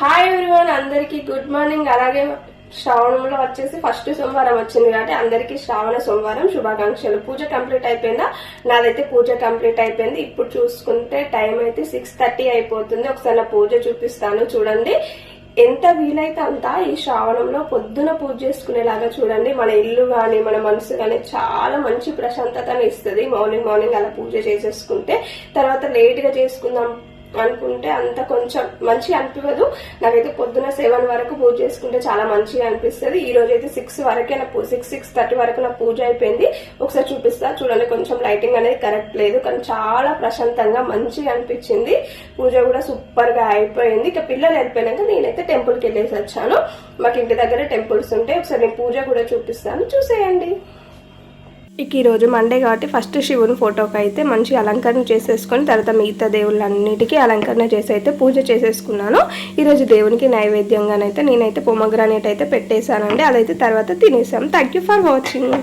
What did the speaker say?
Hi everyone అందరికి good morning అలాగే శ్రావణంలో వచ్చేసి ఫస్ట్ సోమవారం వచ్చింది కాబట్టి అందరికి శ్రావణ సోమవారం శుభాకాంక్షలు. పూజ కంప్లీట్ అయిపోయిందా? నాదైతే పూజ కంప్లీట్ అయిపోయింది. ఇప్పుడు చూసుకుంటే టైం అయితే సిక్స్ థర్టీ అయిపోతుంది. ఒకసారి నా పూజ చూపిస్తాను చూడండి. ఎంత వీలైతే అంత ఈ శ్రావణంలో పొద్దున పూజ చేసుకునేలాగా చూడండి. మన ఇల్లు కానీ మన మనసు కానీ చాలా మంచి ప్రశాంతతను ఇస్తుంది. మార్నింగ్ మార్నింగ్ అలా పూజ చేసేసుకుంటే. తర్వాత లేట్గా చేసుకుందాం అనుకుంటే అంత కొంచెం మంచి అనిపించదు నాకైతే పొద్దున సెవెన్ వరకు పూజ చేసుకుంటే చాలా మంచిగా అనిపిస్తుంది. ఈ రోజు అయితే సిక్స్ వరకే నా సిక్స్ సిక్స్ థర్టీ వరకు నా పూజ అయిపోయింది. ఒకసారి చూపిస్తా. చూడండి కొంచెం లైటింగ్ అనేది కరెక్ట్ లేదు. కానీ చాలా ప్రశాంతంగా మంచిగా అనిపించింది. పూజ కూడా సూపర్గా అయిపోయింది. ఇక పిల్లలు వెళ్ళిపోయినాక నేనైతే టెంపుల్కి వెళ్ళేసి వచ్చాను. మాకు ఇంటి దగ్గర టెంపుల్స్ ఉంటాయి. ఒకసారి నేను పూజ కూడా చూపిస్తాను. చూసేయండి. ఇక ఈరోజు మండే కాబట్టి ఫస్ట్ శివుని ఫోటోకి అయితే మంచి అలంకరణ చేసేసుకొని తర్వాత మిగతా దేవుళ్ళన్నిటికీ అలంకరణ చేసి అయితే పూజ చేసేసుకున్నాను. ఈరోజు దేవునికి నైవేద్యంగానైతే నేనైతే పొమగ్రానేట్ అయితే పెట్టేశానండి. అదైతే తర్వాత తినేసాం. Thank you for watching